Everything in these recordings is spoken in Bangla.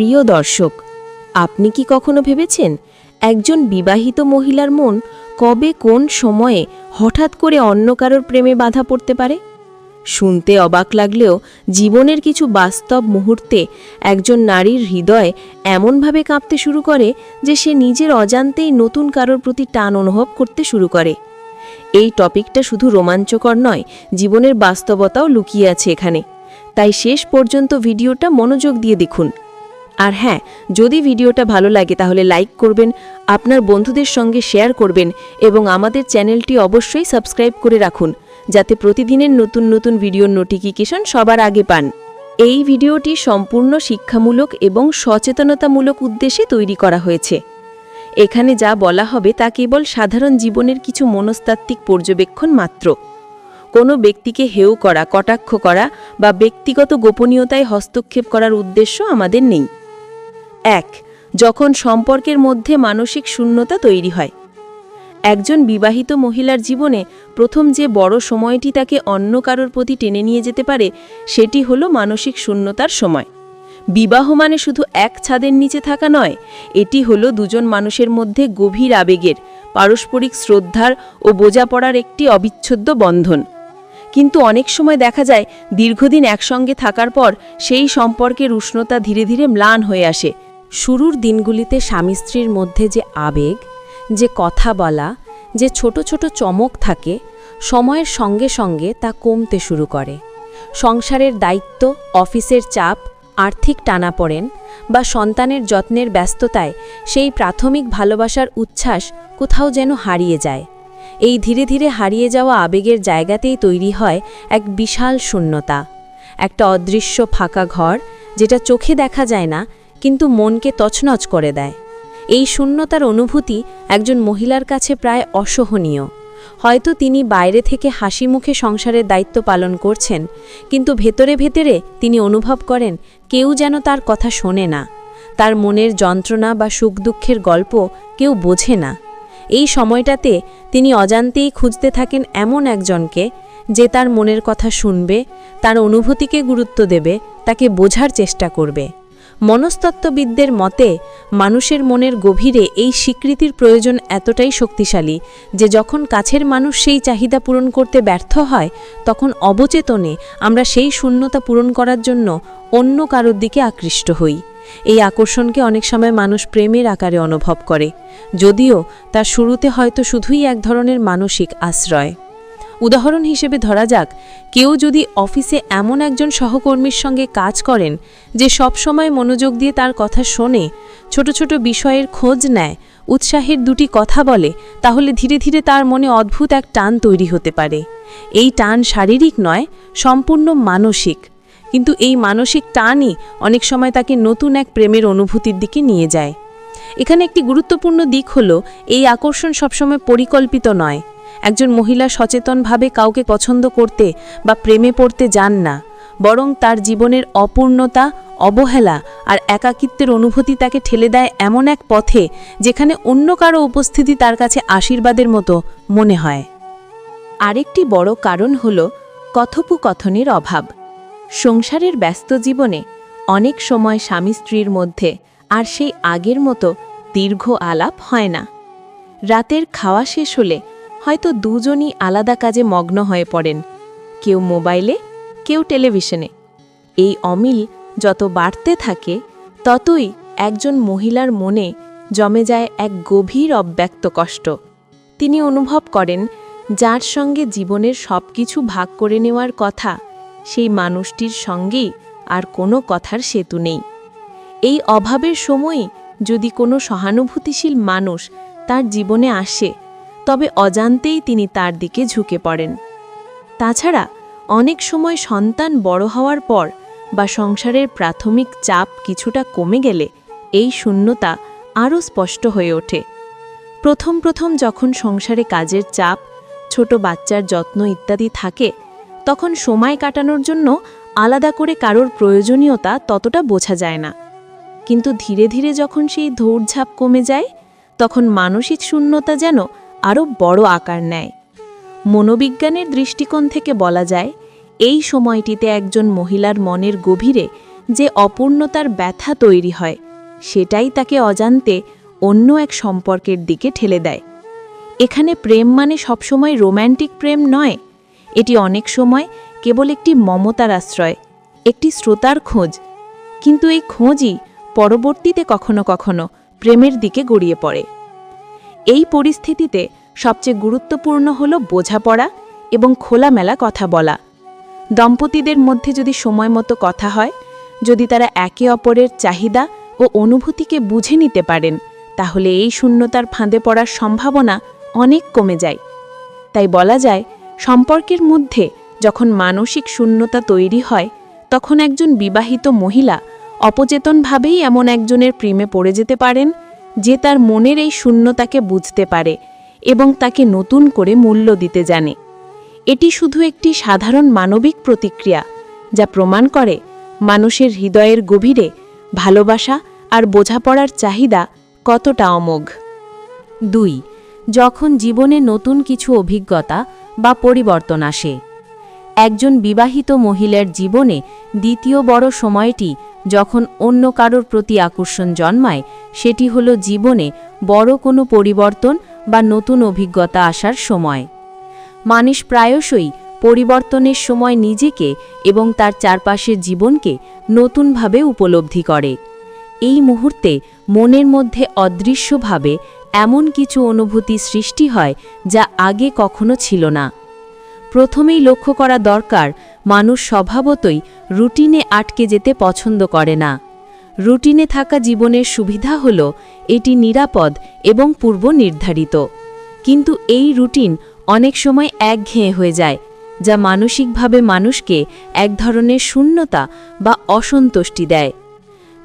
প্রিয় দর্শক, আপনি কি কখনো ভেবেছেন একজন বিবাহিত মহিলার মন কবে কোন সময়ে হঠাৎ করে অন্য কারোর প্রেমে বাধা পড়তে পারে? শুনতে অবাক লাগলেও জীবনের কিছু বাস্তব মুহূর্তে একজন নারীর হৃদয় এমনভাবে কাঁপতে শুরু করে যে সে নিজের অজান্তেই নতুন কারোর প্রতি টান অনুভব করতে শুরু করে। এই টপিকটা শুধু রোমাঞ্চকর নয়, জীবনের বাস্তবতাও লুকিয়ে আছে এখানে। তাই শেষ পর্যন্ত ভিডিওটা মনোযোগ দিয়ে দেখুন। আর হ্যাঁ যদি ভিডিওটা ভালো লাগে তাহলে লাইক করবেন, আপনার বন্ধুদের সঙ্গে শেয়ার করবেন এবং আমাদের চ্যানেলটি অবশ্যই সাবস্ক্রাইব করে রাখুন, যাতে প্রতিদিনের নতুন নতুন ভিডিওর নোটিফিকেশন সবার আগে পান। এই ভিডিওটি সম্পূর্ণ শিক্ষামূলক এবং সচেতনতামূলক উদ্দেশ্যে তৈরি করা হয়েছে। এখানে যা বলা হবে তা কেবল সাধারণ জীবনের কিছু মনস্তাত্ত্বিক পর্যবেক্ষণ মাত্র। কোনো ব্যক্তিকে হেউ করা, কটাক্ষ করা বা ব্যক্তিগত গোপনীয়তায় হস্তক্ষেপ করার উদ্দেশ্য আমাদের নেই। এক, যখন সম্পর্কের মধ্যে মানসিক শূন্যতা তৈরি হয়। একজন বিবাহিত মহিলার জীবনে প্রথম যে বড় সময়টি তাকে অন্য কারোর প্রতি টেনে নিয়ে যেতে পারে, সেটি হলো মানসিক শূন্যতার সময়। বিবাহ মানে শুধু এক ছাদের নিচে থাকা নয়, এটি হলো দুজন মানুষের মধ্যে গভীর আবেগের, পারস্পরিক শ্রদ্ধার ও বোঝাপড়ার একটি অবিচ্ছেদ্য বন্ধন। কিন্তু অনেক সময় দেখা যায়, দীর্ঘদিন একসঙ্গে থাকার পর সেই সম্পর্কের উষ্ণতা ধীরে ধীরে ম্লান হয়ে আসে। শুরুর দিনগুলিতে স্বামী স্ত্রীর মধ্যে যে আবেগ, যে কথা বলা, যে ছোট ছোট চমক থাকে, সময়ের সঙ্গে সঙ্গে তা কমতে শুরু করে। সংসারের দায়িত্ব, অফিসের চাপ, আর্থিক টানাপড়েন বা সন্তানের যত্নের ব্যস্ততায় সেই প্রাথমিক ভালোবাসার উচ্ছ্বাস কোথাও যেন হারিয়ে যায়। এই ধীরে ধীরে হারিয়ে যাওয়া আবেগের জায়গাতেই তৈরি হয় এক বিশাল শূন্যতা। একটা অদৃশ্য ফাঁকা ঘর যেটা চোখে দেখা যায় না কিন্তু মনকে তছনছ করে দেয়। এই শূন্যতার অনুভূতি একজন মহিলার কাছে প্রায় অসহনীয়। হয়তো তিনি বাইরে থেকে হাসি মুখে সংসারের দায়িত্ব পালন করছেন, কিন্তু ভেতরে ভেতরে তিনি অনুভব করেন কেউ যেন তার কথা শোনে না। তার মনের যন্ত্রণা বা সুখ দুঃখের গল্প কেউ বোঝে না। এই সময়টাতে তিনি অজান্তেই খুঁজতে থাকেন এমন একজনকে যে তার মনের কথা শুনবে, তার অনুভূতিকে গুরুত্ব দেবে, তাকে বোঝার চেষ্টা করবে। মনস্তত্ত্ববিদদের মতে, মানুষের মনের গভীরে এই স্বীকৃতির প্রয়োজন এতটাই শক্তিশালী যে যখন কাছের মানুষ সেই চাহিদা পূরণ করতে ব্যর্থ হয়, তখন অবচেতনে আমরা সেই শূন্যতা পূরণ করার জন্য অন্য কারোর দিকে আকৃষ্ট হই। এই আকর্ষণকে অনেক সময় মানুষ প্রেমের আকারে অনুভব করে, যদিও তার শুরুতে হয়তো শুধুই এক ধরনের মানসিক আশ্রয়। উদাহরণ হিসেবে ধরা যাক, কেউ যদি অফিসে এমন একজন সহকর্মীর সঙ্গে কাজ করেন যে সব সময় মনোযোগ দিয়ে তার কথা শোনে, ছোট ছোট বিষয়ের খোঁজ নেয়, উৎসাহের দুটি কথা বলে, তাহলে ধীরে ধীরে তার মনে অদ্ভুত এক টান তৈরি হতে পারে। এই টান শারীরিক নয়, সম্পূর্ণ মানসিক। কিন্তু এই মানসিক টানই অনেক সময় তাকে নতুন এক প্রেমের অনুভূতির দিকে নিয়ে যায়। এখানে একটি গুরুত্বপূর্ণ দিক হল, এই আকর্ষণ সবসময় পরিকল্পিত নয়। একজন মহিলা সচেতনভাবে কাউকে পছন্দ করতে বা প্রেমে পড়তে যান না, বরং তার জীবনের অপূর্ণতা, অবহেলা আর একাকিত্বের অনুভূতি তাকে ঠেলে দেয় এমন এক পথে যেখানে অন্য কারও উপস্থিতি তার কাছে আশীর্বাদের মতো মনে হয়। আরেকটি বড় কারণ হল কথোপকথনের অভাব। সংসারের ব্যস্ত জীবনে অনেক সময় স্বামী স্ত্রীর মধ্যে আর সেই আগের মতো দীর্ঘ আলাপ হয় না। রাতের খাওয়া শেষ হলে হয়তো দুজনই আলাদা কাজে মগ্ন হয়ে পড়েন, কেউ মোবাইলে, কেউ টেলিভিশনে। এই অমিল যত বাড়তে থাকে, ততই একজন মহিলার মনে জমে যায় এক গভীর অব্যক্ত কষ্ট। তিনি অনুভব করেন, যার সঙ্গে জীবনের সব কিছু ভাগ করে নেওয়ার কথা, সেই মানুষটির সঙ্গেই আর কোনো কথার সেতু নেই। এই অভাবের সময়ই যদি কোনো সহানুভূতিশীল মানুষ তার জীবনে আসে তবে অজান্তেই তিনি তার দিকে ঝুঁকে পড়েন। তাছাড়া, অনেক সময় সন্তান বড় হওয়ার পর বা সংসারের প্রাথমিক চাপ কিছুটা কমে গেলে এই শূন্যতা আরও স্পষ্ট হয়ে ওঠে। প্রথম প্রথম যখন সংসারে কাজের চাপ, ছোট বাচ্চার যত্ন ইত্যাদি থাকে, তখন সময় কাটানোর জন্য আলাদা করে কারোর প্রয়োজনীয়তা ততটা বোঝা যায় না। কিন্তু ধীরে ধীরে যখন সেই ধৌড়ঝাপ কমে যায়, তখন মানসিক শূন্যতা যেন আরও বড় আকার নেয়। মনোবিজ্ঞানের দৃষ্টিকোণ থেকে বলা যায়, এই সময়টিতে একজন মহিলার মনের গভীরে যে অপূর্ণতার ব্যথা তৈরি হয়, সেটাই তাকে অজান্তে অন্য এক সম্পর্কের দিকে ঠেলে দেয়। এখানে প্রেম মানে সবসময় রোম্যান্টিক প্রেম নয়। এটি অনেক সময় কেবল একটি মমতার আশ্রয়, একটি শ্রোতার খোঁজ। কিন্তু এই খোঁজই পরবর্তীতে কখনো কখনো প্রেমের দিকে গড়িয়ে পড়ে। এই পরিস্থিতিতে সবচেয়ে গুরুত্বপূর্ণ হল বোঝাপড়া এবং খোলামেলা কথা বলা। দম্পতিদের মধ্যে যদি সময় মতো কথা হয়, যদি তারা একে অপরের চাহিদা ও অনুভূতিকে বুঝে নিতে পারেন, তাহলে এই শূন্যতার ফাঁদে পড়ার সম্ভাবনা অনেক কমে যায়। তাই বলা যায়, সম্পর্কের মধ্যে যখন মানসিক শূন্যতা তৈরি হয়, তখন একজন বিবাহিত মহিলা অপচেতনভাবেই এমন একজনের প্রেমে পড়ে যেতে পারেন যে তার মনের এই শূন্যতাকে বুঝতে পারে এবং তাকে নতুন করে মূল্য দিতে জানে। এটি শুধু একটি সাধারণ মানবিক প্রতিক্রিয়া, যা প্রমাণ করে মানুষের হৃদয়ের গভীরে ভালোবাসা আর বোঝাপড়ার চাহিদা কতটা অমোঘ। দুই, যখন জীবনে নতুন কিছু অভিজ্ঞতা বা পরিবর্তন আসে। একজন বিবাহিত মহিলার জীবনে দ্বিতীয় বড় সময়টি যখন অন্য কারোর প্রতি আকর্ষণ জন্মায়, সেটি হল জীবনে বড় কোনো পরিবর্তন বা নতুন অভিজ্ঞতা আসার সময়। মানুষ প্রায়শই পরিবর্তনের সময় নিজেকে এবং তার চারপাশের জীবনকে নতুনভাবে উপলব্ধি করে। এই মুহূর্তে মনের মধ্যে অদৃশ্যভাবে এমন কিছু অনুভূতি সৃষ্টি হয় যা আগে কখনো ছিল না। প্রথমেই লক্ষ্য করা দরকার, মানুষ স্বভাবতই রুটিনে আটকে যেতে পছন্দ করে না। রুটিনে থাকা জীবনের সুবিধা হল, এটি নিরাপদ এবং পূর্ব নির্ধারিত। কিন্তু এই রুটিন অনেক সময় একঘেয়ে হয়ে যায়, যা মানসিকভাবে মানুষকে এক ধরনের শূন্যতা বা অসন্তুষ্টি দেয়।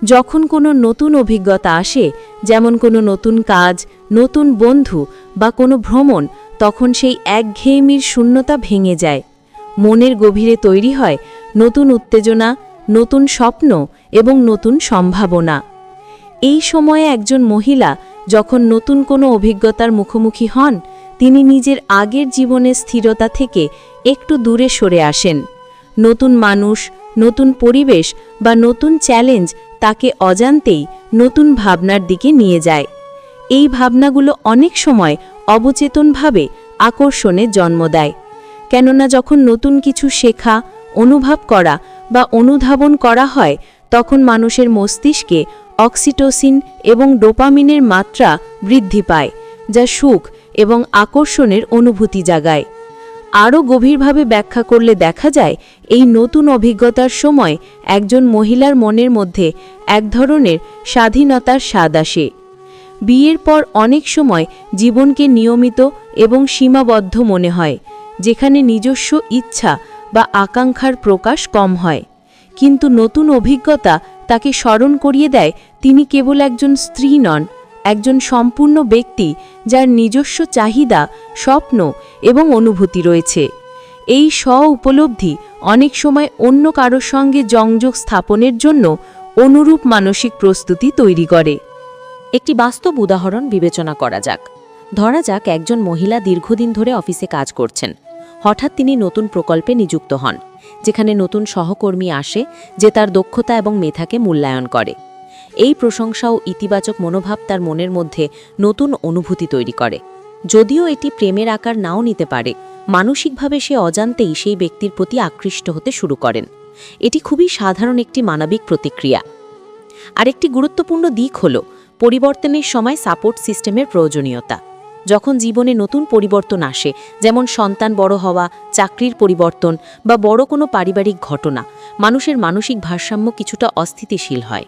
যখন কোনো নতুন অভিজ্ঞতা আসে, যেমন কোনো নতুন কাজ, নতুন বন্ধু বা কোনো ভ্রমণ তখন সেই একঘেয়েমির শূন্যতা ভেঙে যায়। মনের গভীরে তৈরি হয় নতুন উত্তেজনা, নতুন স্বপ্ন এবং নতুন সম্ভাবনা। এই সময়ে একজন মহিলা যখন নতুন কোনো অভিজ্ঞতার মুখোমুখি হন, তিনি নিজের আগের জীবনের স্থিরতা থেকে একটু দূরে সরে আসেন। নতুন মানুষ, নতুন পরিবেশ বা নতুন চ্যালেঞ্জ তাকে অজান্তেই নতুন ভাবনার দিকে নিয়ে যায়। এই ভাবনাগুলো অনেক সময় অবচেতনভাবে আকর্ষণে জন্ম দেয়। কেননা যখন নতুন কিছু শেখা, অনুভব করা বা অনুধাবন করা হয়, তখন মানুষের মস্তিষ্কে অক্সিটোসিন এবং ডোপামিনের মাত্রা বৃদ্ধি পায়, যা সুখ এবং আকর্ষণের অনুভূতি জাগায়। আরও গভীরভাবে ব্যাখ্যা করলে দেখা যায়, এই নতুন অভিজ্ঞতার সময় একজন মহিলার মনের মধ্যে এক ধরনের স্বাধীনতার স্বাদ আসে। বিয়ের পর অনেক সময় জীবনকে নিয়মিত এবং সীমাবদ্ধ মনে হয়, যেখানে নিজস্ব ইচ্ছা বা আকাঙ্ক্ষার প্রকাশ কম হয়। কিন্তু নতুন অভিজ্ঞতা তাকে স্মরণ করিয়ে দেয় তিনি কেবল একজন স্ত্রী নন, একজন সম্পূর্ণ ব্যক্তি যার নিজস্ব চাহিদা, স্বপ্ন এবং অনুভূতি রয়েছে। এই স্ব উপলব্ধি অনেক সময় অন্য কারোর সঙ্গে সংযোগ স্থাপনের জন্য অনুরূপ মানসিক প্রস্তুতি তৈরি করে। একটি বাস্তব উদাহরণ বিবেচনা করা যাক। ধরা যাক একজন মহিলা দীর্ঘদিন ধরে অফিসে কাজ করছেন। হঠাৎ তিনি নতুন প্রকল্পে নিযুক্ত হন, যেখানে নতুন সহকর্মী আসে যে তার দক্ষতা এবং মেধাকে মূল্যায়ন করে। এই প্রশংসা ও ইতিবাচক মনোভাব তার মনের মধ্যে নতুন অনুভূতি তৈরি করে। যদিও এটি প্রেমের আকার নাও নিতে পারে, মানসিকভাবে সে অজান্তেই সেই ব্যক্তির প্রতি আকৃষ্ট হতে শুরু করেন। এটি খুবই সাধারণ একটি মানবিক প্রতিক্রিয়া। আরেকটি গুরুত্বপূর্ণ দিক হল পরিবর্তনের সময় সাপোর্ট সিস্টেমের প্রয়োজনীয়তা। যখন জীবনে নতুন পরিবর্তন আসে, যেমন সন্তান বড় হওয়া, চাকরির পরিবর্তন বা বড় কোনো পারিবারিক ঘটনা, মানুষের মানসিক ভারসাম্য কিছুটা অস্থিতিশীল হয়।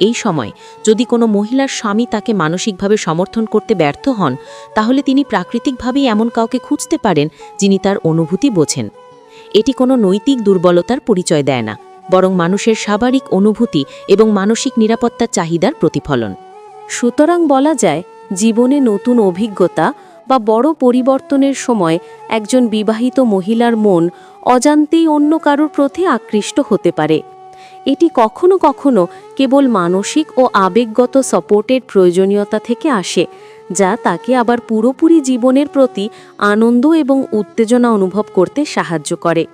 এই সময় যদি কোনো মহিলার স্বামী তাকে মানসিকভাবে সমর্থন করতে ব্যর্থ হন, তাহলে তিনি প্রাকৃতিকভাবেই এমন কাউকে খুঁজতে পারেন যিনি তার অনুভূতি বোঝেন। এটি কোনো নৈতিক দুর্বলতার পরিচয় দেয় না, বরং মানুষের স্বাভাবিক অনুভূতি এবং মানসিক নিরাপত্তার চাহিদার প্রতিফলন। সুতরাং বলা যায়, জীবনে নতুন অভিজ্ঞতা বা বড় পরিবর্তনের সময় একজন বিবাহিত মহিলার মন অজান্তেই অন্য কারোর প্রতি আকৃষ্ট হতে পারে। এটি কখনো কখনো কেবল মানসিক ও আবেগগত সাপোর্টের প্রয়োজনীয়তা থেকে আসে, যা তাকে আবার পুরোপুরি জীবনের প্রতি আনন্দ এবং উত্তেজনা অনুভব করতে সাহায্য করে।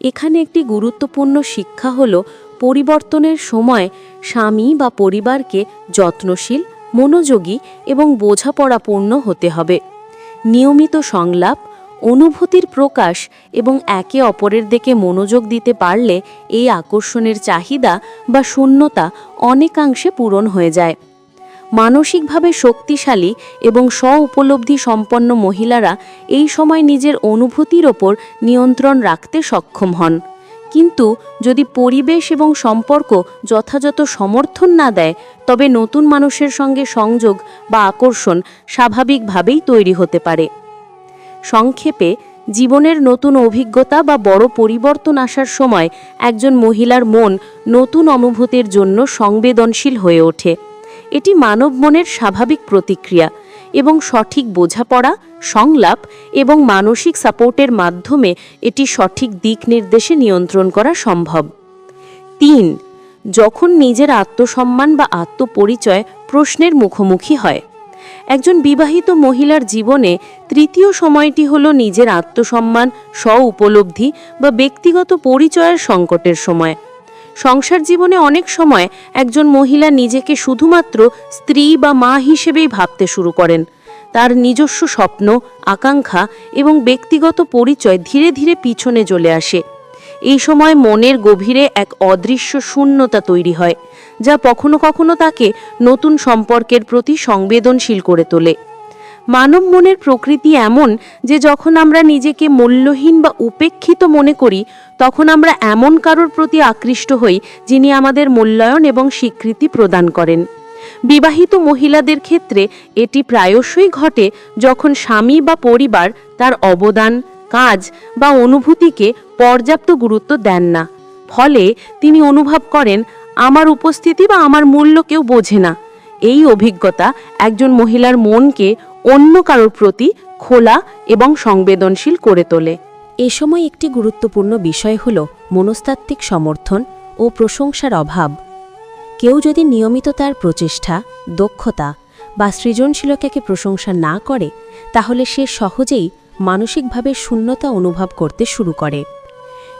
এখানে একটি গুরুত্বপূর্ণ শিক্ষা হল পরিবর্তনের সময় স্বামী বা পরিবারকে যত্নশীল, মনোযোগী এবং বোঝাপড়াপূর্ণ হতে হবে। নিয়মিত সংলাপ, অনুভূতির প্রকাশ এবং একে অপরের দিকে মনোযোগ দিতে পারলে এই আকর্ষণের চাহিদা বা শূন্যতা অনেকাংশে পূরণ হয়ে যায়। মানসিকভাবে শক্তিশালী এবং স্ব উপলব্ধি সম্পন্ন মহিলারা এই সময় নিজের অনুভূতির ওপর নিয়ন্ত্রণ রাখতে সক্ষম হন। কিন্তু যদি পরিবেশ এবং সম্পর্ক যথাযথ সমর্থন না দেয়, তবে নতুন মানুষের সঙ্গে সংযোগ বা আকর্ষণ স্বাভাবিকভাবেই তৈরি হতে পারে। সংক্ষেপে, জীবনের নতুন অভিজ্ঞতা বা বড় পরিবর্তন আসার সময় একজন মহিলার মন নতুন অনুভূতির জন্য সংবেদনশীল হয়ে ওঠে। এটি মানব মনের স্বাভাবিক প্রতিক্রিয়া। এবং সঠিক বোঝাপড়া, সংলাপ এবং মানসিক সাপোর্টের মাধ্যমে এটি সঠিক দিক নির্দেশে নিয়ন্ত্রণ করা সম্ভব। তিন, যখন নিজের আত্মসম্মান বা আত্মপরিচয় প্রশ্নের মুখোমুখি হয়। একজন বিবাহিত মহিলার জীবনে তৃতীয় সময়টি হল নিজের আত্মসম্মান স্ব উপলব্ধি বা ব্যক্তিগত পরিচয়ের সংকটের সময়। সংসার জীবনে অনেক সময় একজন মহিলা নিজেকে শুধুমাত্র স্ত্রী বা মা হিসেবেই ভাবতে শুরু করেন। তার নিজস্ব স্বপ্ন, আকাঙ্ক্ষা এবং ব্যক্তিগত পরিচয় ধীরে ধীরে পিছনে চলে আসে। এই সময় মনের গভীরে এক অদৃশ্য শূন্যতা তৈরি হয়, যা কখনো কখনো তাকে নতুন সম্পর্কের প্রতি সংবেদনশীল করে তোলে। মানব মনের প্রকৃতি এমন যে যখন আমরা নিজেকে মূল্যহীন বা উপেক্ষিত মনে করি, তখন আমরা এমন কারোর প্রতি আকৃষ্ট হই যিনি আমাদের মূল্যায়ন এবং স্বীকৃতি প্রদান করেন। বিবাহিত মহিলাদের ক্ষেত্রে এটি প্রায়শই ঘটে যখন স্বামী বা পরিবার তার অবদান, কাজ বা অনুভূতিকে পর্যাপ্ত গুরুত্ব দেন না। ফলে তিনি অনুভব করেন, আমার উপস্থিতি বা আমার মূল্য কেউ বোঝে না। এই অভিজ্ঞতা একজন মহিলার মনকে অন্য কারোর প্রতি খোলা এবং সংবেদনশীল করে তোলে। এ সময় একটি গুরুত্বপূর্ণ বিষয় হল মনস্তাত্ত্বিক সমর্থন ও প্রশংসার অভাব। কেউ যদি নিয়মিত তার প্রচেষ্টা, দক্ষতা বা সৃজনশীলতাকে প্রশংসা না করে, তাহলে সে সহজেই মানসিকভাবে শূন্যতা অনুভব করতে শুরু করে।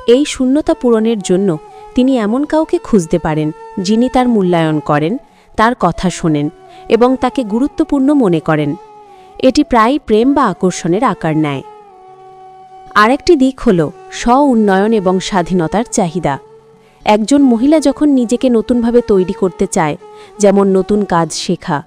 এই শূন্যতা পূরণের জন্য তিনি এমন কাউকে খুঁজতে পারেন যিনি তার মূল্যায়ন করেন, তার কথা শোনেন এবং তাকে গুরুত্বপূর্ণ মনে করেন। এটি প্রায় প্রেম বা আকর্ষণের আকার নেয়। আরেকটি দিক হল স্ব উন্নয়ন এবং স্বাধীনতার চাহিদা। একজন মহিলা যখন নিজেকে নতুনভাবে তৈরি করতে চায়, যেমন নতুন কাজ শেখা,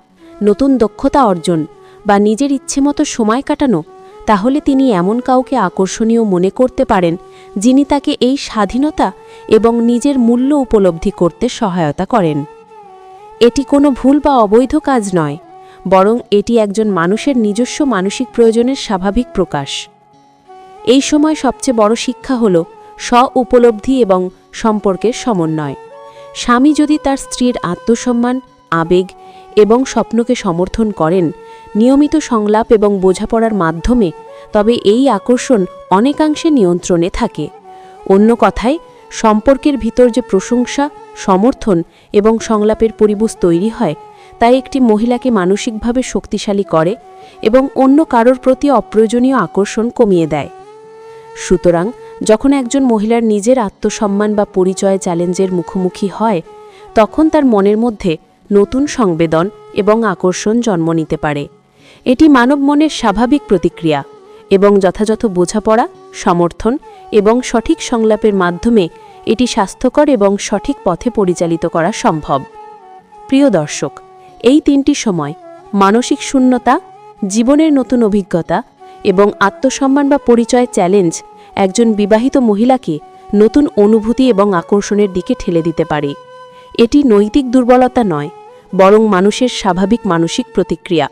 নতুন দক্ষতা অর্জন বা নিজের ইচ্ছেমতো সময় কাটানো, তাহলে তিনি এমন কাউকে আকর্ষণীয় মনে করতে পারেন যিনি তাকে এই স্বাধীনতা এবং নিজের মূল্য উপলব্ধি করতে সহায়তা করেন। এটি কোনো ভুল বা অবৈধ কাজ নয়। বরং এটি একজন মানুষের নিজস্ব মানসিক প্রয়োজনের স্বাভাবিক প্রকাশ। এই সময় সবচেয়ে বড় শিক্ষা হল স্ব উপলব্ধি এবং সম্পর্কের সমন্বয়। স্বামী যদি তার স্ত্রীর আত্মসম্মান, আবেগ এবং স্বপ্নকে সমর্থন করেন, নিয়মিত সংলাপ এবং বোঝাপড়ার মাধ্যমে, তবে এই আকর্ষণ অনেকাংশে নিয়ন্ত্রণে থাকে। অন্য কথায়, সম্পর্কের ভিতর যে প্রশংসা, সমর্থন এবং সংলাপের পরিবেশ তৈরি হয় তা একটি মহিলাকে মানসিকভাবে শক্তিশালী করে এবং অন্য কারোর প্রতি অপ্রয়োজনীয় আকর্ষণ কমিয়ে দেয়। সুতরাং, যখন একজন মহিলার নিজের আত্মসম্মান বা পরিচয় চ্যালেঞ্জের মুখোমুখি হয়, তখন তার মনের মধ্যে নতুন সংবেদন এবং আকর্ষণ জন্ম নিতে পারে। এটি মানব মনের স্বাভাবিক প্রতিক্রিয়া এবং যথাযথ বোঝাপড়া, সমর্থন এবং সঠিক সংলাপের মাধ্যমে এটি স্বাস্থ্যকর এবং সঠিক পথে পরিচালিত করা সম্ভব। প্রিয় দর্শক এই তিনটি সময় মানসিক শূন্যতা, জীবনের নতুন অভিজ্ঞতা এবং আত্মসম্মান বা পরিচয় চ্যালেঞ্জ একজন বিবাহিত মহিলাকে নতুন অনুভূতি এবং আকর্ষণের দিকে ঠেলে দিতে পারে। এটি নৈতিক দুর্বলতা নয়, বরং মানুষের স্বাভাবিক মানসিক প্রতিক্রিয়া।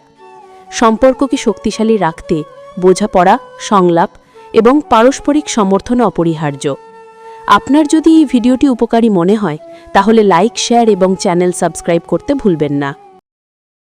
সম্পর্ককে শক্তিশালী রাখতে বোঝাপড়া, সংলাপ এবং পারস্পরিক সমর্থন অপরিহার্য। আপনার যদি এই ভিডিওটি উপকারী মনে হয়, তাহলে লাইক, শেয়ার এবং চ্যানেল সাবস্ক্রাইব করতে ভুলবেন না।